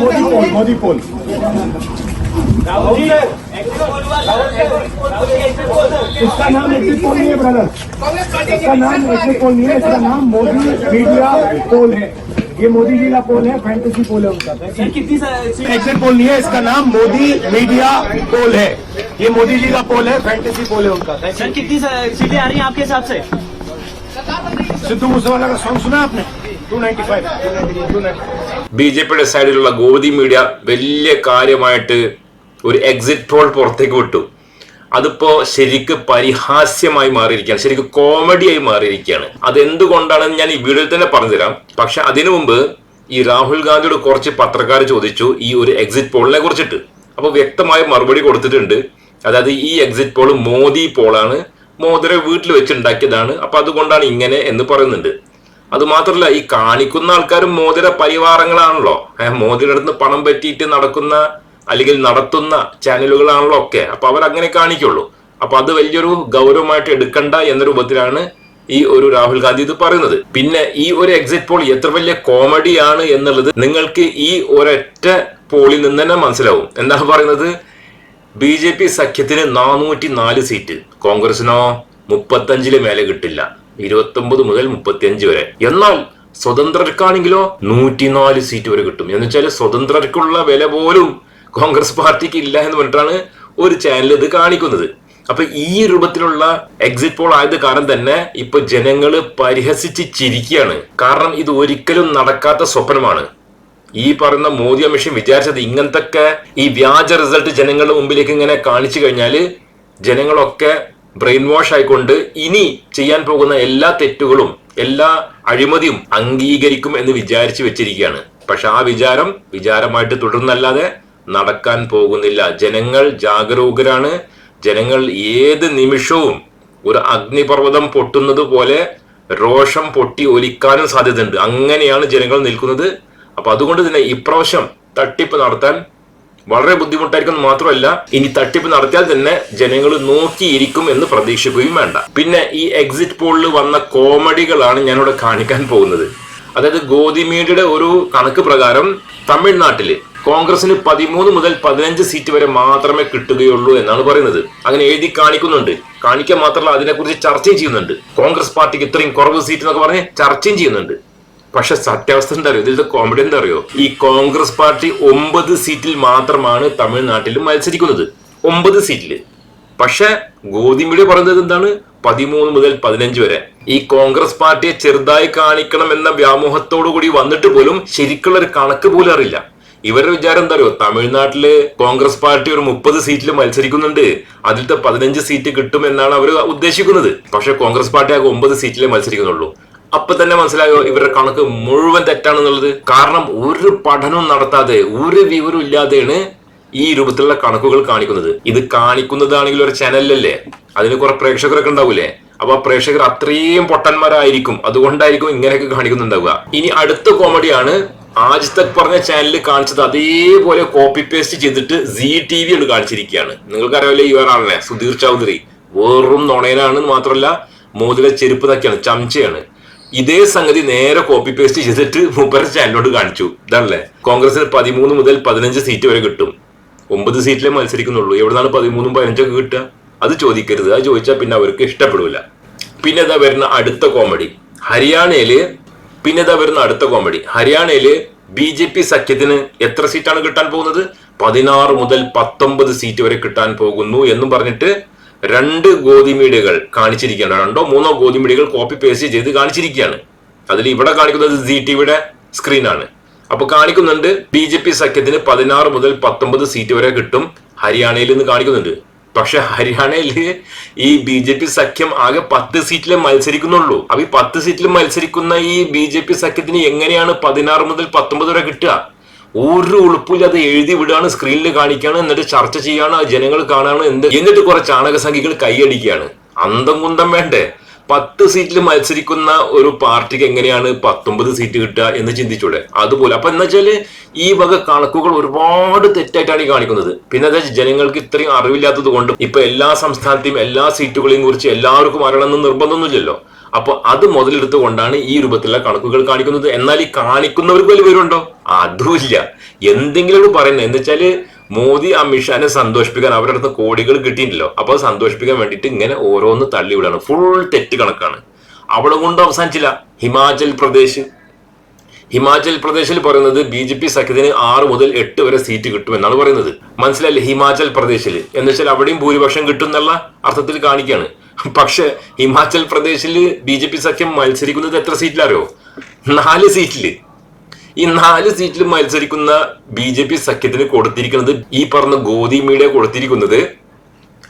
मोदी पोल मोदी पोल। इसका नाम exit poll नहीं है ब्रदर इसका नाम एग्जिट पोल नहीं है इसका नाम मोदी मीडिया पोल है। ये मोदी जी का पोल है फैंटेसी पोल है उनका। एग्जिट पोल नहीं है इसका नाम मोदी मीडिया पोल है। ये मोदी जी का पोल है फैंटेसी पोल है उनका। सर कितनी सीटें आ रही हैं आपके हिसाब से? सिद्धू मूसेवाला का सॉन्ग सुना आपने? 295 295 ബി ജെ പിയുടെ സൈഡിലുള്ള ഗോതി മീഡിയ വലിയ കാര്യമായിട്ട് ഒരു എക്സിറ്റ് പോൾ പുറത്തേക്ക് വിട്ടു. അതിപ്പോ ശരിക്ക് പരിഹാസ്യമായി മാറിയിരിക്കുകയാണ്. ശരിക്കും കോമഡിയായി മാറിയിരിക്കുകയാണ്. അതെന്തുകൊണ്ടാണെന്ന് ഞാൻ ഈ വീഡിയോയിൽ തന്നെ പറഞ്ഞുതരാം. പക്ഷെ അതിനു മുമ്പ് ഈ രാഹുൽ ഗാന്ധിയോട് കുറച്ച് പത്രക്കാർ ചോദിച്ചു ഈ ഒരു എക്സിറ്റ് പോളിനെ കുറിച്ചിട്ട്. അപ്പൊ വ്യക്തമായ മറുപടി കൊടുത്തിട്ടുണ്ട്. അതായത് ഈ എക്സിറ്റ് പോൾ മോദി പോളാണ്. മോദിയുടെ വീട്ടിൽ വെച്ചുണ്ടാക്കിയതാണ് അപ്പൊ അതുകൊണ്ടാണ് ഇങ്ങനെ എന്ന് പറയുന്നുണ്ട്. അത് മാത്രമല്ല ഈ കാണിക്കുന്ന ആൾക്കാരും മോദിയുടെ പരിവാരങ്ങളാണല്ലോ. അടുത്ത് പണം പറ്റിയിട്ട് നടക്കുന്ന അല്ലെങ്കിൽ നടത്തുന്ന ചാനലുകളാണല്ലോ ഒക്കെ. അപ്പൊ അവരങ്ങനെ കാണിക്കുള്ളൂ. അപ്പൊ അത് വലിയൊരു ഗൗരവമായിട്ട് എടുക്കണ്ട എന്ന രൂപത്തിലാണ് ഈ ഒരു രാഹുൽ ഗാന്ധി ഇത് പറയുന്നത്. പിന്നെ ഈ ഒരു എക്സിറ്റ് പോൾ എത്ര വലിയ കോമഡിയാണ് എന്നുള്ളത് നിങ്ങൾക്ക് ഈ ഒരൊറ്റ പോളിൽ നിന്ന് തന്നെ മനസ്സിലാവും. എന്താണ് പറയുന്നത്? ബി ജെ പി സഖ്യത്തിന് നാനൂറ്റി നാല് സീറ്റ്. കോൺഗ്രസിനോ മുപ്പത്തഞ്ചിൽ മേലെ കിട്ടില്ല. ഇരുപത്തൊമ്പത് മുതൽ മുപ്പത്തിയഞ്ച് വരെ. എന്നാൽ സ്വതന്ത്രർക്കാണെങ്കിലോ നൂറ്റിനാല് സീറ്റ് വരെ കിട്ടും. എന്ന് വെച്ചാൽ സ്വതന്ത്രർക്കുള്ള വില പോലും കോൺഗ്രസ് പാർട്ടിക്ക് ഇല്ല എന്ന് പറഞ്ഞിട്ടാണ് ഒരു ചാനൽ ഇത് കാണിക്കുന്നത്. അപ്പൊ ഈ രൂപത്തിലുള്ള എക്സിറ്റ് പോൾ ആയത് കാരണം തന്നെ ഇപ്പൊ ജനങ്ങൾ പരിഹസിച്ച് ചിരിക്കുകയാണ്. കാരണം ഇത് ഒരിക്കലും നടക്കാത്ത സ്വപ്നമാണ്. ഈ പറയുന്ന മോദി അമിഷൻ വിചാരിച്ചത് ഇങ്ങനത്തെ ഈ വ്യാജ റിസൾട്ട് ജനങ്ങളുടെ മുമ്പിലേക്ക് ഇങ്ങനെ കാണിച്ചു കഴിഞ്ഞാൽ ജനങ്ങളൊക്കെ ബ്രെയിൻ വാഷ് ആയിക്കൊണ്ട് ഇനി ചെയ്യാൻ പോകുന്ന എല്ലാ തെറ്റുകളും എല്ലാ അഴിമതിയും അംഗീകരിക്കും എന്ന് വിചാരിച്ചു വെച്ചിരിക്കുകയാണ്. പക്ഷെ ആ വിചാരം വിചാരമായിട്ട് തുടർന്നല്ലാതെ നടക്കാൻ പോകുന്നില്ല. ജനങ്ങൾ ജാഗരൂകരാണ്. ജനങ്ങൾ ഏത് നിമിഷവും ഒരു അഗ്നിപർവതം പൊട്ടുന്നത് പോലെ രോഷം പൊട്ടി ഒലിക്കാനും സാധ്യതയുണ്ട്. അങ്ങനെയാണ് ജനങ്ങൾ നിൽക്കുന്നത്. അപ്പൊ അതുകൊണ്ട് തന്നെ ഇപ്രാവശ്യം തട്ടിപ്പ് നടത്താൻ വളരെ ബുദ്ധിമുട്ടായിരിക്കും മാത്രമല്ല ഇനി തട്ടിപ്പ് നടത്തിയാൽ തന്നെ ജനങ്ങൾ നോക്കിയിരിക്കും എന്ന് പ്രതീക്ഷിക്കുകയും വേണ്ട. പിന്നെ ഈ എക്സിറ്റ് പോളിൽ വന്ന കോമഡികളാണ് ഞാനിവിടെ കാണിക്കാൻ പോകുന്നത്. അതായത് ഗോതിമീഡിയുടെ ഒരു കണക്ക് പ്രകാരം തമിഴ്നാട്ടിൽ കോൺഗ്രസിന് പതിമൂന്ന് മുതൽ പതിനഞ്ച് സീറ്റ് വരെ മാത്രമേ കിട്ടുകയുള്ളൂ എന്നാണ് പറയുന്നത്. അങ്ങനെ എഴുതി കാണിക്കുന്നുണ്ട്. കാണിക്കാൻ മാത്രമല്ല അതിനെക്കുറിച്ച് ചർച്ചയും ചെയ്യുന്നുണ്ട്. കോൺഗ്രസ് പാർട്ടിക്ക് ഇത്രയും കുറവ് സീറ്റ് എന്നൊക്കെ പറഞ്ഞ് ചർച്ചയും ചെയ്യുന്നുണ്ട്. പക്ഷെ സത്യാവസ്ഥ എന്താ അറിയോ ഇതിലത്തെ കോമഡി എന്താ അറിയോ ഈ കോൺഗ്രസ് പാർട്ടി ഒമ്പത് സീറ്റിൽ മാത്രമാണ് തമിഴ്നാട്ടിൽ മത്സരിക്കുന്നത്. ഒമ്പത് സീറ്റിൽ പക്ഷെ ഗോതിമീഡിയ പറയുന്നത് എന്താണ്? പതിമൂന്ന് മുതൽ പതിനഞ്ച് വരെ. ഈ കോൺഗ്രസ് പാർട്ടിയെ ചെറുതായി കാണിക്കണം എന്ന വ്യാമോഹത്തോടു കൂടി വന്നിട്ട് പോലും ശരിക്കുള്ള ഒരു കണക്ക് പോലും അറിയില്ല. ഇവരുടെ വിചാരം എന്താ അറിയോ തമിഴ്നാട്ടിൽ കോൺഗ്രസ് പാർട്ടി ഒരു മുപ്പത് സീറ്റിൽ മത്സരിക്കുന്നുണ്ട്. അതിലത്തെ പതിനഞ്ച് സീറ്റ് കിട്ടും എന്നാണ് അവർ ഉദ്ദേശിക്കുന്നത്. പക്ഷെ കോൺഗ്രസ് പാർട്ടി ആകെ ഒമ്പത് സീറ്റിലേ മത്സരിക്കുന്നുള്ളൂ. അപ്പൊ തന്നെ മനസ്സിലായോ ഇവരുടെ കണക്ക് മുഴുവൻ തെറ്റാണെന്നുള്ളത്? കാരണം ഒരു പഠനവും നടത്താതെ ഒരു വിവരവും ഇല്ലാതെയാണ് ഈ രൂപത്തിലുള്ള കണക്കുകൾ കാണിക്കുന്നത്. ഇത് കാണിക്കുന്നതാണെങ്കിൽ ഒരു ചാനലിലല്ലേ അതിന് കുറെ പ്രേക്ഷകരൊക്കെ ഉണ്ടാവൂലേ? അപ്പൊ പ്രേക്ഷകർ അത്രയും പൊട്ടന്മാരായിരിക്കും. അതുകൊണ്ടായിരിക്കും ഇങ്ങനെയൊക്കെ കാണിക്കുന്നുണ്ടാവുക. ഇനി അടുത്ത കോമഡിയാണ് ആജ് പറഞ്ഞ ചാനലിൽ കാണിച്ചത് അതേപോലെ കോപ്പി പേസ്റ്റ് ചെയ്തിട്ട് സി ടി വി ആണ് കാണിച്ചിരിക്കുകയാണ്. നിങ്ങൾക്കറിയാമല്ലേ ഈ ഒരാളെ സുധീർ ചൗധരി. വെറും നുണയനാണെന്ന് മാത്രമല്ല മോതിര ചെരുപ്പ് തക്കെയാണ് ചമച്ചയാണ്. ഇതേ സംഗതി നേരെ കോപ്പി പേസ്റ്റ് ചെയ്തിട്ട് മൂപ്പര ചാനലോട് കാണിച്ചു. ഇതാണല്ലേ? കോൺഗ്രസിന് പതിമൂന്ന് മുതൽ പതിനഞ്ച് സീറ്റ് വരെ കിട്ടും. ഒമ്പത് സീറ്റിലേ മത്സരിക്കുന്നുള്ളൂ. എവിടുന്നാണ് പതിമൂന്നും പതിനഞ്ചൊക്കെ കിട്ടുക? അത് ചോദിക്കരുത്. അത് ചോദിച്ചാൽ പിന്നെ അവർക്ക് ഇഷ്ടപ്പെടില്ല പിന്നെ ഇതാ വരുന്ന അടുത്ത കോമഡി ഹരിയാനയിൽ പിന്നെ ഇതാ വരുന്ന അടുത്ത കോമഡി ഹരിയാനയിൽ ബി ജെ പി സഖ്യത്തിന് എത്ര സീറ്റാണ് കിട്ടാൻ പോകുന്നത്? പതിനാറ് മുതൽ പത്തൊമ്പത് സീറ്റ് വരെ കിട്ടാൻ പോകുന്നു എന്നും പറഞ്ഞിട്ട് രണ്ട് ഗോതിമീഡിയകൾ കാണിച്ചിരിക്കുകയാണ്. രണ്ടോ മൂന്നോ ഗോതിമീഡിയകൾ കോപ്പി പേസ്റ്റ് ചെയ്ത് കാണിച്ചിരിക്കുകയാണ്. അതിൽ ഇവിടെ കാണിക്കുന്നത് സി ടിവിയുടെ സ്ക്രീനാണ് അപ്പൊ കാണിക്കുന്നുണ്ട് ബി ജെ പി സഖ്യത്തിന് പതിനാറ് മുതൽ പത്തൊമ്പത് സീറ്റ് വരെ കിട്ടും ഹരിയാനയിൽ നിന്ന് കാണിക്കുന്നുണ്ട്. പക്ഷെ ഹരിയാനയിൽ ഈ ബി ജെ പി സഖ്യം ആകെ പത്ത് സീറ്റിലെ മത്സരിക്കുന്നുള്ളൂ. അപ്പൊ ഈ പത്ത് സീറ്റിൽ മത്സരിക്കുന്ന ഈ ബി ജെ പി സഖ്യത്തിന് എങ്ങനെയാണ് പതിനാറ് മുതൽ പത്തൊമ്പത് വരെ കിട്ടുക? ഒരു ഉളുപ്പില്ലാതെ എഴുതി വിടുകയാണ് സ്ക്രീനിൽ കാണിക്കുകയാണ് എന്നിട്ട് ചർച്ച ചെയ്യാണ് ജനങ്ങൾ കാണാണ് എന്ത് എന്നിട്ട് കുറെ ചാണകസംഖ്യകൾ കൈയടിക്കുകയാണ്. അന്തം കുന്തം വേണ്ടേ? പത്ത് സീറ്റിൽ മത്സരിക്കുന്ന ഒരു പാർട്ടിക്ക് എങ്ങനെയാണ് പത്തൊമ്പത് സീറ്റ് കിട്ടുക എന്ന് ചിന്തിച്ചൂടെ? അതുപോലെ. അപ്പൊ എന്താ വെച്ചാൽ ഈ വക കണക്കുകൾ ഒരുപാട് തെറ്റായിട്ടാണ് ഈ കാണിക്കുന്നത്. പിന്നെ എന്താ ജനങ്ങൾക്ക് ഇത്രയും അറിവില്ലാത്തത് കൊണ്ട് ഇപ്പൊ എല്ലാ സംസ്ഥാനത്തെയും എല്ലാ സീറ്റുകളെയും കുറിച്ച് എല്ലാവർക്കും അറിയണമെന്ന് നിർബന്ധമൊന്നുമില്ലല്ലോ. അപ്പൊ അത് മുതലെടുത്തുകൊണ്ടാണ് ഈ രൂപത്തിലുള്ള കണക്കുകൾ കാണിക്കുന്നത്. എന്നാൽ ഈ കാണിക്കുന്നവർക്ക് വലിയ വിവരമുണ്ടോ? അതുമില്ല. എന്തെങ്കിലും പറയുന്നത്. എന്ന് വെച്ചാൽ മോദി അമിത്ഷാനെ സന്തോഷിപ്പിക്കാൻ അവരുടെ അടുത്ത് കോടികൾ കിട്ടിയിട്ടില്ലോ. അപ്പൊ സന്തോഷിപ്പിക്കാൻ വേണ്ടിയിട്ട് ഇങ്ങനെ ഓരോന്ന് തള്ളിവിടാണ് ഫുൾ തെറ്റ് കണക്കാണ്. അവിടെ കൊണ്ട് അവസാനിച്ചില്ല. ഹിമാചൽ പ്രദേശ്. ഹിമാചൽ പ്രദേശിൽ പറയുന്നത് ബി ജെ പി സഖ്യത്തിന് ആറ് മുതൽ എട്ട് വരെ സീറ്റ് കിട്ടുമെന്നാണ് പറയുന്നത്. മനസ്സിലല്ലേ ഹിമാചൽ പ്രദേശിൽ എന്ന് വെച്ചാൽ അവിടെയും ഭൂരിപക്ഷം കിട്ടും എന്നുള്ള അർത്ഥത്തിൽ കാണിക്കുകയാണ്. പക്ഷെ ഹിമാചൽ പ്രദേശിൽ ബി ജെ പി സഖ്യം മത്സരിക്കുന്നത് എത്ര സീറ്റിലറിയോ? നാല് സീറ്റിൽ. ഈ നാല് സീറ്റിൽ മത്സരിക്കുന്ന ബി ജെ പി സഖ്യത്തിന് കൊടുത്തിരിക്കുന്നത് ഈ പറഞ്ഞ ഗോദി മീഡിയ കൊടുത്തിരിക്കുന്നത്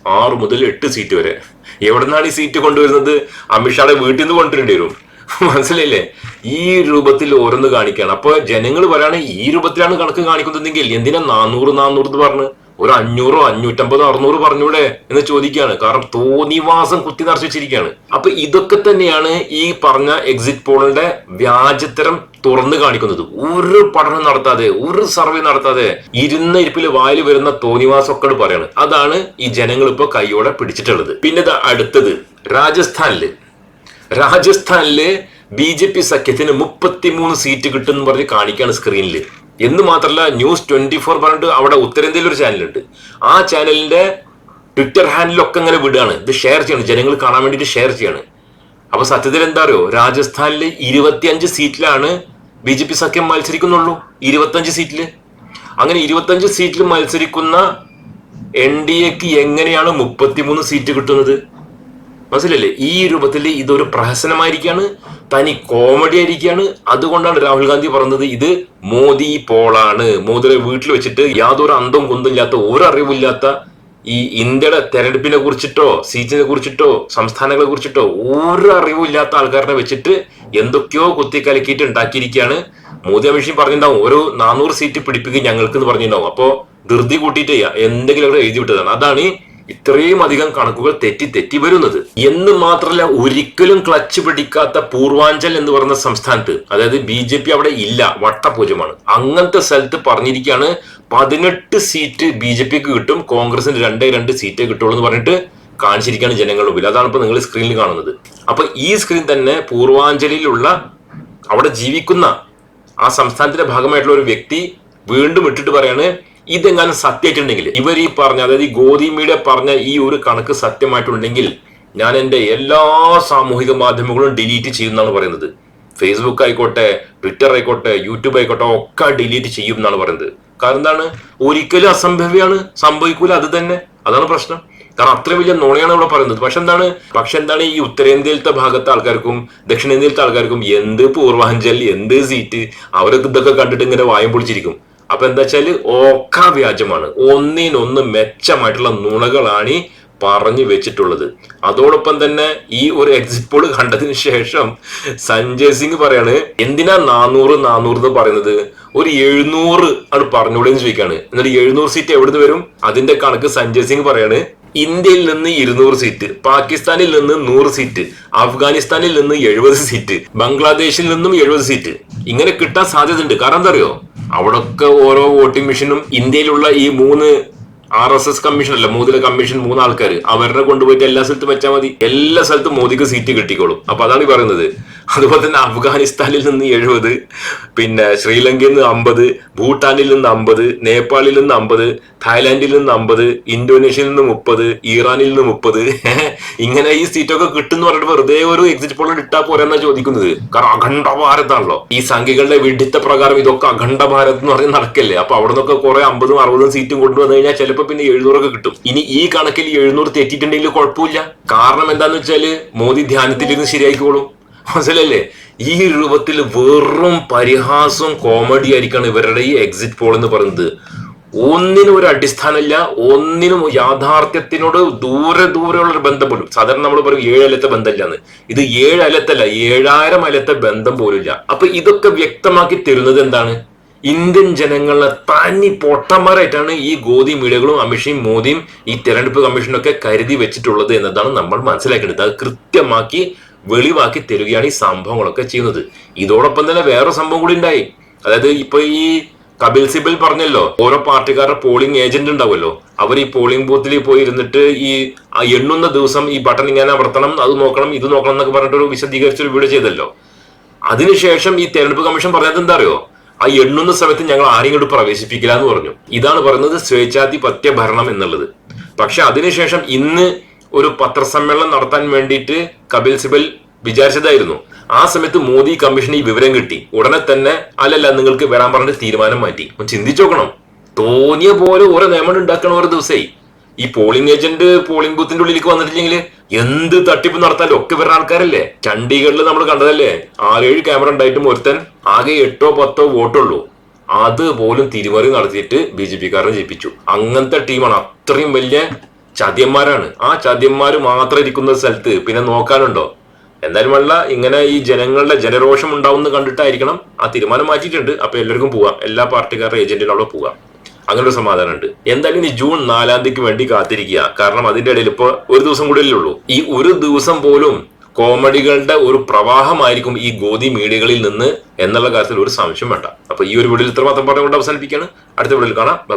ആറ് മുതൽ എട്ട് സീറ്റ് വരെ. എവിടെ നിന്നാണ് ഈ സീറ്റ് കൊണ്ടുവരുന്നത്? അമിത്ഷായുടെ വീട്ടിൽ നിന്ന് കൊണ്ടുവരേണ്ടി വരും. മനസ്സിലായില്ലേ? ഈ രൂപത്തിൽ ഓരോന്ന് കാണിക്കുകയാണ് അപ്പൊ ജനങ്ങൾ പറയാണ് ഈ രൂപത്തിലാണ് കണക്ക് കാണിക്കുന്നതെങ്കിൽ എന്തിനാ നാനൂറ് നാനൂറ് എന്ന് പറഞ്ഞ് ഒരു അഞ്ഞൂറോ അഞ്ഞൂറ്റമ്പതോ അറുന്നൂറ് പറഞ്ഞൂടെ എന്ന് ചോദിക്കുകയാണ്. കാരണം തോന്നിവാസം കുത്തി നിറച്ച് വെച്ചിരിക്കുകയാണ്. അപ്പൊ ഇതൊക്കെ തന്നെയാണ് ഈ പറഞ്ഞ എക്സിറ്റ് പോളിന്റെ വ്യാജത്തരം തുറന്നു കാണിക്കുന്നത്. ഒരു പഠനം നടത്താതെ ഒരു സർവേ നടത്താതെ ഇരുന്ന ഇരിപ്പിൽ വായിൽ വരുന്ന തോന്നിവാസമൊക്കെ പറയാണ് അതാണ് ഈ ജനങ്ങൾ ഇപ്പൊ കൈയോടെ പിടിച്ചിട്ടുള്ളത്. പിന്നെ അടുത്തത് രാജസ്ഥാനിൽ. രാജസ്ഥാനിൽ ബി ജെ പി സഖ്യത്തിന് മുപ്പത്തിമൂന്ന് സീറ്റ് കിട്ടും എന്ന് പറഞ്ഞ് കാണിക്കുകയാണ് സ്ക്രീനിൽ എന്ന് മാത്രമല്ല ന്യൂസ് ട്വന്റി ഫോർ പറഞ്ഞിട്ട് അവിടെ ഉത്തരേന്ത്യയിൽ ഒരു ചാനലുണ്ട് ആ ചാനലിന്റെ ട്വിറ്റർ ഹാൻഡിലൊക്കെ ഇങ്ങനെ വിടുകയാണ്. ഇത് ഷെയർ ചെയ്യണം. ജനങ്ങൾ കാണാൻ വേണ്ടിയിട്ട് ഷെയർ ചെയ്യാണ്. അപ്പൊ സത്യത്തിൽ എന്താ അറിയോ? രാജസ്ഥാനിൽ ഇരുപത്തിയഞ്ച് സീറ്റിലാണ് ബി ജെ പി സഖ്യം മത്സരിക്കുന്നുള്ളൂ. ഇരുപത്തഞ്ച് സീറ്റിൽ അങ്ങനെ ഇരുപത്തഞ്ച് സീറ്റിൽ മത്സരിക്കുന്ന എൻ ഡി എക്ക് എങ്ങനെയാണ് മുപ്പത്തിമൂന്ന് സീറ്റ് കിട്ടുന്നത്? മനസ്സിലല്ലേ? ഈ രൂപത്തിൽ ഇതൊരു പ്രഹസനമായിരിക്കാണ് തനി കോമഡി ആയിരിക്കാണ്. അതുകൊണ്ടാണ് രാഹുൽ ഗാന്ധി പറഞ്ഞത് ഇത് മോദി പോളാണ്. മോദിയുടെ വീട്ടിൽ വെച്ചിട്ട് യാതൊരു അന്തം കുന്തില്ലാത്ത ഒരറിവില്ലാത്ത അറിവില്ലാത്ത ഈ ഇന്ത്യയുടെ തെരഞ്ഞെടുപ്പിനെ കുറിച്ചിട്ടോ സീറ്റിനെ കുറിച്ചിട്ടോ സംസ്ഥാനങ്ങളെ കുറിച്ചിട്ടോ ഒരു അറിവും ഇല്ലാത്ത ആൾക്കാരനെ വെച്ചിട്ട് എന്തൊക്കെയോ കുത്തിക്കലക്കിയിട്ട് ഉണ്ടാക്കിയിരിക്കുകയാണ്. മോദി അമിഷൻ പറഞ്ഞിട്ടുണ്ടാവും ഒരു നാനൂറ് സീറ്റ് പിടിപ്പിക്കും ഞങ്ങൾക്ക് എന്ന് പറഞ്ഞിട്ടുണ്ടാവും. അപ്പോ ധൃതി കൂട്ടിയിട്ട് എന്തെങ്കിലും എഴുതി വിട്ടതാണ്. അതാണ് ഈ ഇത്രയും അധികം കണക്കുകൾ തെറ്റി തെറ്റി വരുന്നത്. എന്ന് മാത്രമല്ല ഒരിക്കലും ക്ലച്ച് പിടിക്കാത്ത പൂർവാഞ്ചൽ എന്ന് പറയുന്ന സംസ്ഥാനത്ത് അതായത് ബി ജെ പി അവിടെ ഇല്ല വട്ടപൂജമാണ് അങ്ങനത്തെ സ്ഥലത്ത് പറഞ്ഞിരിക്കുകയാണ് പതിനെട്ട് സീറ്റ് ബി ജെ പിക്ക് കിട്ടും കോൺഗ്രസിന് രണ്ടേ രണ്ട് സീറ്റേ കിട്ടുള്ളൂ എന്ന് പറഞ്ഞിട്ട് കാണിച്ചിരിക്കുകയാണ് ജനങ്ങളുടെ മുമ്പിൽ. അതാണ് ഇപ്പൊ നിങ്ങൾ സ്ക്രീനിൽ കാണുന്നത്. അപ്പൊ ഈ സ്ക്രീൻ തന്നെ പൂർവാഞ്ചലിലുള്ള അവിടെ ജീവിക്കുന്ന ആ സംസ്ഥാനത്തിന്റെ ഭാഗമായിട്ടുള്ള ഒരു വ്യക്തി വീണ്ടും ഇട്ടിട്ട് പറയാണ് ഇതെങ്ങാനും സത്യമായിട്ടുണ്ടെങ്കിൽ ഇവർ ഈ പറഞ്ഞ അതായത് ഈ ഗോതി മീഡിയ പറഞ്ഞ ഈ ഒരു കണക്ക് സത്യമായിട്ടുണ്ടെങ്കിൽ ഞാൻ എന്റെ എല്ലാ സാമൂഹിക മാധ്യമങ്ങളും ഡിലീറ്റ് ചെയ്യുമെന്നാണ് പറയുന്നത്. ഫേസ്ബുക്ക് ആയിക്കോട്ടെ ട്വിറ്റർ ആയിക്കോട്ടെ യൂട്യൂബ് ആയിക്കോട്ടെ ഒക്കെ ഡിലീറ്റ് ചെയ്യും എന്നാണ് പറയുന്നത്. കാരണം എന്താണ്? ഒരിക്കലും അസംഭവ്യമാണ് സംഭവിക്കൂല അത് തന്നെ. അതാണ് പ്രശ്നം. കാരണം അത്ര വലിയ നുണയാണ് ഇവിടെ പറയുന്നത്. പക്ഷെ എന്താണ്? പക്ഷെ എന്താണ് ഈ ഉത്തരേന്ത്യയിലത്തെ ഭാഗത്തെ ആൾക്കാർക്കും ദക്ഷിണേന്ത്യയിലത്തെ ആൾക്കാർക്കും എന്ത് പൂർവാഞ്ചൽ എന്ത് സീറ്റ് അവരൊക്കെ ഇതൊക്കെ കണ്ടിട്ട് ഇങ്ങനെ വായം പൊളിച്ചിരിക്കും. അപ്പൊ എന്താ വെച്ചാൽ ഓക്കാ വ്യാജമാണ്. ഒന്നിനൊന്ന് മെച്ചമായിട്ടുള്ള നുണകളാണ് ഈ പറഞ്ഞു വെച്ചിട്ടുള്ളത്. അതോടൊപ്പം തന്നെ ഈ ഒരു എക്സിറ്റ് പോൾ കണ്ടതിന് ശേഷം സഞ്ജയ് സിംഗ് പറയാണ് എന്തിനാ നാനൂറ് നാനൂറ് എന്ന് പറയുന്നത്? ഒരു എഴുന്നൂറ് ആണ് പറഞ്ഞൂടെ എന്ന് ചോദിക്കാണ്. എന്നിട്ട് എഴുന്നൂറ് സീറ്റ് എവിടുന്ന് വരും? അതിന്റെ കണക്ക് സഞ്ജയ് സിംഗ് പറയാണ് ഇന്ത്യയിൽ നിന്ന് ഇരുന്നൂറ് സീറ്റ് പാകിസ്ഥാനിൽ നിന്ന് നൂറ് സീറ്റ് അഫ്ഗാനിസ്ഥാനിൽ നിന്ന് എഴുപത് സീറ്റ് ബംഗ്ലാദേശിൽ നിന്നും എഴുപത് സീറ്റ്. ഇങ്ങനെ കിട്ടാൻ സാധ്യതയുണ്ട്. കാരണം എന്താ അറിയോ? അവിടൊക്കെ ഓരോ വോട്ടിംഗ് മെഷീനും ഇന്ത്യയിലുള്ള ഈ മൂന്ന് ആർ എസ് എസ് കമ്മീഷൻ അല്ല മോദിയുടെ കമ്മീഷൻ മൂന്ന് ആൾക്കാർ അവരുടെ കൊണ്ടുപോയിട്ട് എല്ലാ സ്ഥലത്തും വെച്ചാൽ മതി. എല്ലാ സ്ഥലത്തും മോദിക്ക് സീറ്റ് കിട്ടിക്കോളും. അപ്പൊ അതാണ് ഈ പറയുന്നത്. അതുപോലെ തന്നെ അഫ്ഗാനിസ്ഥാനിൽ നിന്ന് എഴുപത് പിന്നെ ശ്രീലങ്കയിൽ നിന്ന് അമ്പത് ഭൂട്ടാനിൽ നിന്ന് അമ്പത് നേപ്പാളിൽ നിന്ന് അമ്പത് തായ്ലാന്റിൽ നിന്ന് അമ്പത് ഇന്തോനേഷ്യയിൽ നിന്ന് മുപ്പത് ഇറാനിൽ നിന്ന് മുപ്പത്. ഇങ്ങനെ ഈ സീറ്റൊക്കെ കിട്ടുന്ന പറഞ്ഞിട്ട് വെറുതെ ഒരു എക്സിറ്റ് പോളിൽ ഇട്ടാ പോരെന്നാ ചോദിക്കുന്നത്. കാരണം അഖണ്ഡ ഭാരതാണല്ലോ. ഈ സംഖ്യകളുടെ വിഡിത്ത പ്രകാരം ഇതൊക്കെ അഖണ്ഡ ഭാരത് എന്ന് പറഞ്ഞ് നടക്കല്ലേ? അപ്പൊ അവിടെ നിന്നൊക്കെ കുറെ അമ്പതും അറുപതും സീറ്റും കൊണ്ടുവന്നു കഴിഞ്ഞാൽ ചിലപ്പോ പിന്നെ എഴുന്നൂറൊക്കെ കിട്ടും. ഇനി ഈ കണക്കിൽ എഴുന്നൂറ് തെറ്റിയിട്ടുണ്ടെങ്കിൽ കുഴപ്പമില്ല. കാരണം എന്താന്ന് വെച്ചാൽ മോദി ധ്യാനത്തിലിരുന്ന് ശരിയായിക്കോളും മനസ്സിലല്ലേ? ഈ രൂപത്തിൽ വെറും പരിഹാസവും കോമഡി ആയിരിക്കാണ് ഇവരുടെ ഈ എക്സിറ്റ് പോൾ എന്ന് പറയുന്നത്. ഒന്നിനും ഒരു അടിസ്ഥാനമില്ല ഒന്നിനും യാഥാർത്ഥ്യത്തിനോട് ദൂരെ ദൂരെയുള്ള ഒരു ബന്ധം പോലും. സാധാരണ നമ്മൾ പറയും ഏഴ് അലത്തെ ബന്ധമില്ലാന്ന്. ഇത് ഏഴലത്തല്ല ഏഴായിരം അലത്തെ ബന്ധം പോലും ഇല്ല അപ്പൊ ഇതൊക്കെ വ്യക്തമാക്കി തരുന്നത് എന്താണ്? ഇന്ത്യൻ ജനങ്ങളെ തനി പൊട്ടന്മാരായിട്ടാണ് ഈ ഗോതി മീഡിയകളും അമിഷയും മോദിയും ഈ തെരഞ്ഞെടുപ്പ് കമ്മീഷനൊക്കെ കരുതി വെച്ചിട്ടുള്ളത് എന്നതാണ് നമ്മൾ മനസ്സിലാക്കേണ്ടത്. അത് കൃത്യമാക്കി വെളിവാക്കി തരികയാണ് ഈ സംഭവങ്ങളൊക്കെ ചെയ്യുന്നത്. ഇതോടൊപ്പം തന്നെ വേറെ സംഭവം കൂടി ഉണ്ടായി. അതായത് ഇപ്പൊ ഈ കപിൽ സിബൽ പറഞ്ഞല്ലോ ഓരോ പാർട്ടിക്കാരുടെ പോളിംഗ് ഏജന്റ് ഉണ്ടാവുമല്ലോ. അവർ ഈ പോളിംഗ് ബൂത്തിൽ പോയി ഇരുന്നിട്ട് ഈ എണ്ണുന്ന ദിവസം ഈ ബട്ടൺ ഇങ്ങനെ അമർത്തണം അത് നോക്കണം ഇത് നോക്കണം എന്നൊക്കെ പറഞ്ഞിട്ട് ഒരു വിശദീകരിച്ചൊരു വീഡിയോ ചെയ്തല്ലോ. അതിനുശേഷം ഈ തെരഞ്ഞെടുപ്പ് കമ്മീഷൻ പറഞ്ഞത് എന്താ അറിയോ? ആ എണ്ണുന്ന സമയത്ത് ഞങ്ങൾ ആരെയും കൂടി പ്രവേശിപ്പിക്കില്ല എന്ന് പറഞ്ഞു. ഇതാണ് പറയുന്നത് സ്വേച്ഛാധിപത്യ ഭരണം എന്നുള്ളത്. പക്ഷെ അതിനുശേഷം ഇന്ന് ഒരു പത്രസമ്മേളനം നടത്താൻ വേണ്ടിയിട്ട് കപിൽ സിബൽ വിചാരിച്ചതായിരുന്നു. ആ സമയത്ത് മോദി കമ്മീഷന് ഈ വിവരം കിട്ടി. ഉടനെ തന്നെ അല്ലല്ല നിങ്ങൾക്ക് വരാൻ പറഞ്ഞിട്ട് തീരുമാനം മാറ്റി. ചിന്തിച്ചു നോക്കണം. തോന്നിയ പോലെ ഓരോ നിയമം ഉണ്ടാക്കണം ഓരോ ദിവസേ ഈ പോളിംഗ് ഏജന്റ് പോളിംഗ് ബൂത്തിന്റെ ഉള്ളിലേക്ക് വന്നിട്ടില്ലെങ്കിൽ എന്ത് തട്ടിപ്പ് നടത്താലും ഒക്കെ വരുന്ന ആൾക്കാരല്ലേ? ചണ്ഡീഗഡിൽ നമ്മൾ കണ്ടതല്ലേ? ആറേഴ് ക്യാമറ ഉണ്ടായിട്ടും ഒരുത്തൻ ആകെ എട്ടോ പത്തോ വോട്ടുള്ളൂ അത് പോലും തിരിമറി നടത്തിയിട്ട് ബി ജെ പിക്കാരനെ ജയിപ്പിച്ചു. അങ്ങനത്തെ ടീമാണ്. അത്രയും വലിയ ചതിയന്മാരാണ്. ആ ചതിയന്മാര് മാത്രം ഇരിക്കുന്ന സ്ഥലത്ത് പിന്നെ നോക്കാനുണ്ടോ? എന്തായാലും വെള്ള ഇങ്ങനെ ഈ ജനങ്ങളുടെ ജനരോഷം ഉണ്ടാവുമെന്ന് കണ്ടിട്ടായിരിക്കണം ആ തീരുമാനം മാറ്റിയിട്ടുണ്ട്. അപ്പൊ എല്ലാവർക്കും പോവാം. എല്ലാ പാർട്ടിക്കാരുടെ ഏജന്റിനും അവിടെ പോവാം. അങ്ങനെ ഒരു സമാധാനം ഉണ്ട് എന്തായാലും ഇനി ജൂൺ നാലാം തീയതിക്ക് വേണ്ടി കാത്തിരിക്കുക. കാരണം അതിന്റെ ഇടയിൽ ഇപ്പൊ ഒരു ദിവസം കൂടെ ഉള്ളൂ. ഈ ഒരു ദിവസം പോലും കോമഡികളുടെ ഒരു പ്രവാഹമായിരിക്കും ഈ ഗോതി മീഡിയകളിൽ നിന്ന് എന്നുള്ള കാര്യത്തിൽ ഒരു സംശയം വേണ്ട. അപ്പൊ ഈ ഒരു വീഡിയോയിൽ ഇത്രമാത്രം പറഞ്ഞുകൊണ്ട് അവസാനിപ്പിക്കുകയാണ്. അടുത്ത വീഡിയോയിൽ കാണാം. ബൈ